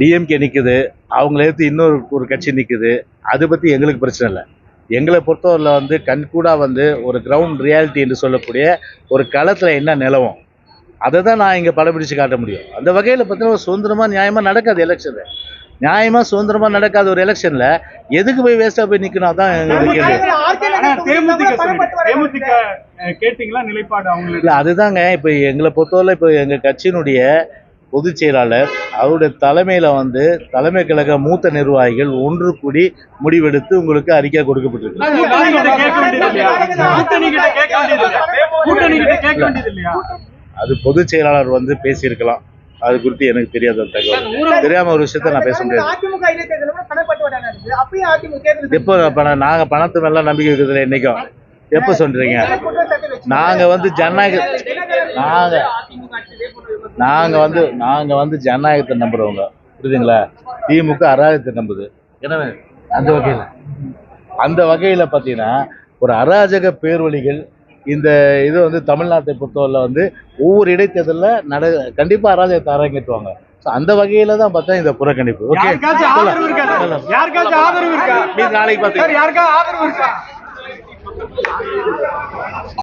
DMK நிற்குது அவங்கள எடுத்து இன்னொரு ஒரு கட்சி நிற்குது அதை பற்றி எங்களுக்கு பிரச்சனை இல்லை. எங்களை பொறுத்தவரையில் வந்து கண்கூடாக வந்து ஒரு கிரவுண்ட் ரியாலிட்டி என்று சொல்லக்கூடிய ஒரு களத்தில் என்ன நிலவும் அதை தான் நான் இங்கே படப்பிடிச்சு காட்ட முடியும். அந்த வகையில் பார்த்தீங்கன்னா சுதந்திரமாக நியாயமாக நடக்காது எலெக்ஷனு நியாயமாக சுதந்திரமாக நடக்காத ஒரு எலெக்ஷனில் எதுக்கு போய் வேஸ்ட்டாக போய் நிற்கணும் அதான் எங்களுக்கு கேள்வி. கேட்டீங்களா நிலைப்பாடு அவங்களுக்கு? இல்லை அதுதாங்க. இப்போ எங்களை பொறுத்தவரை இப்போ எங்கள் கட்சியினுடைய பொதுச் செயலாளர். அவருடைய தலைமையில் வந்து தலைமை கழக மூத்த நிர்வாகிகள் ஒன்று கூடி முடிவெடுத்து உங்களுக்கு அறிக்கை கொடுக்கப்பட்டிருக்கு. கூட்டணி கிட்ட கேட்க வேண்டியது இல்லையா? கூட்டணி கிட்ட கேட்க வேண்டியது இல்லையா? கூட்டணி கிட்ட கேட்க வேண்டியது இல்லையா? அது பொதுச் செயலாளர் வந்து பேசியிருக்கலாம். அது குறித்து எனக்கு தெரியாத தகவல். தெரியாம ஒரு விஷயத்த நான் பேச முடியாது. எப்போ பணம் நாங்கள் பணத்து மேலாம் நம்பிக்கை வைக்கிறதுல என்னைக்கும்? எப்போ சொல்றீங்க? குற்றச்சாட்டு வச்சு நாங்க வந்து ஜனநாயக நாங்க நாங்க வந்து நாங்க வந்து ஜனநாயகத்தை நம்புறவங்க. புரியுதுங்களா? திமுக அராஜகத்தை நம்புது. எனவே அந்த வகையில். அந்த வகையில் பார்த்தீங்கன்னா ஒரு அராஜக பேர்வழிகள் இந்த இது வந்து தமிழ்நாட்டை பொறுத்தவரை வந்து ஒவ்வொரு இடைத்தேர்தலில் நட கண்டிப்பாக அராஜகத்தை அரங்கேற்றுவாங்க. ஸோ அந்த வகையில் தான் பார்த்தா இந்த புறக்கணிப்பு. ஓகே யாருக்காச்சும் ஆதரவு இருக்கா? யாருக்காச்சும் ஆதரவு இருக்கா? மீது நாளைக்கு சார்